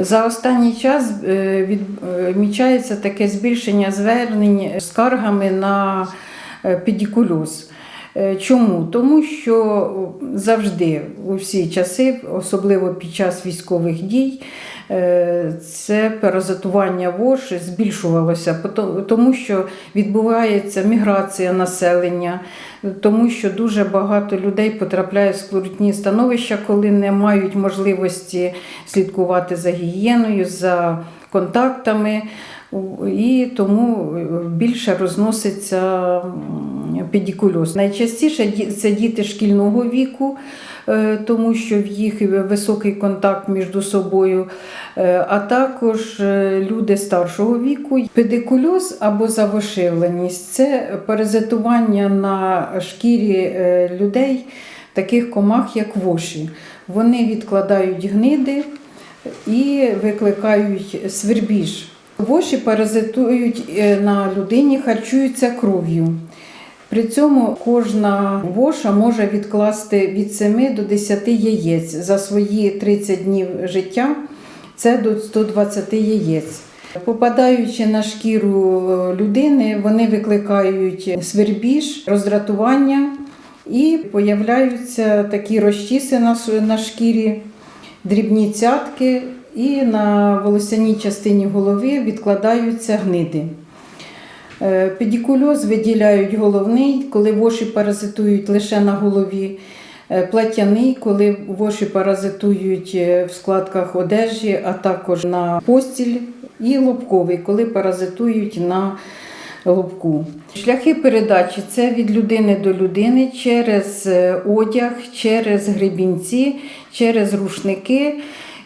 За останній час е, відмічається таке збільшення звернень скаргами на е, педикульоз. Е, Чому? Тому що завжди у всі часи, особливо під час військових дій, е, це паразитування вож збільшувалося, тому що відбувається міграція населення, тому що дуже багато людей потрапляє в скрутні становища, коли не мають можливості слідкувати за гігієною, за контактами. І тому більше розноситься педикульоз. Найчастіше це діти шкільного віку, е, тому що в їх високий контакт між собою, е, а також е, люди старшого віку. Педикульоз або завошивленість це паразитування на шкірі людей, таких комах, як воші. Вони відкладають гниди і викликають свербіж. Воші паразитують на людині, харчуються кров'ю. При цьому кожна воша може відкласти від 7 до 10 яєць за свої 30 днів життя. Це до 120 яєць. Попадаючи на шкіру е, людини, вони викликають свербіж, роздратування і появляються такі розчіси на шкірі, дрібні цятки, і на волосяній частині голови відкладаються гниди. Е, Педикульоз виділяють головний, коли воші паразитують лише на голові. Е, Платяний, коли воші паразитують е, в складках одежі, а також на постіль, і лобковий, коли паразитують на лобку. Шляхи передачі це від людини до людини через одяг, через гребінці, через рушники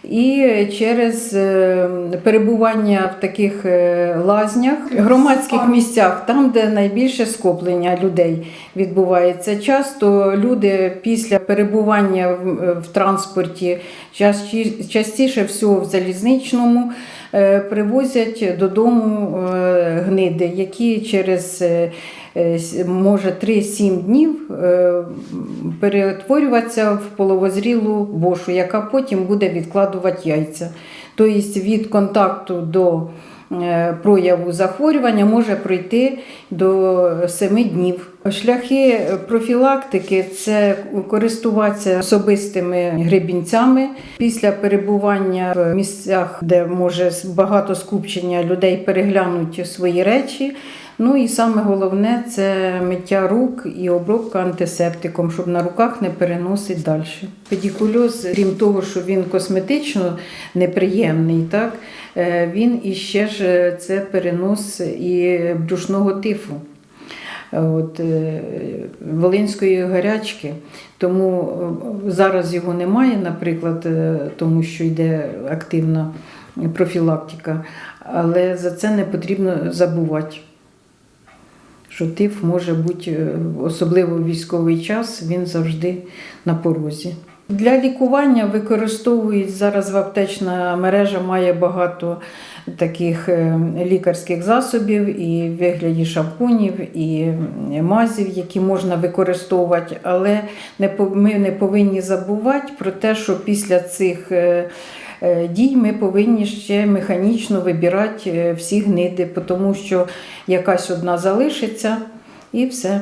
і через е, перебування в таких е, лазнях, громадських місцях, там, де найбільше скоплення людей відбувається. Часто люди після перебування в, в транспорті, частіше всього в залізничному, е, привозять додому е, гниди, які через е, е, може 3-7 днів е, перетворюватися в половозрілу бошу, яка потім буде відкладувати яйця. Тобто від контакту до е, прояву захворювання може пройти до 7 днів. Шляхи профілактики це користуватися особистими гребінцями після перебування в місцях, де може багато скупчення людей переглянуть свої речі. Ну і саме головне це миття рук і обробка антисептиком, щоб на руках не переносити далі. Педикульоз, крім того, що він косметично неприємний, так е, він іще ж е, це перенос і брюшного тифу. От, е, Волинської гарячки. Тому зараз його немає, наприклад, тому що йде активна профілактика, але за це не потрібно забувати що тиф може бути, е, особливо в військовий час, він завжди на порозі. Для лікування використовують зараз в аптечна мережа має багато таких е, лікарських засобів і в вигляді шампунів, і мазів, які можна використовувати, але ми не повинні забувати про те, що після цих е, е, дій ми повинні ще механічно вибирати е, всі гниди, тому що якась одна залишиться і все.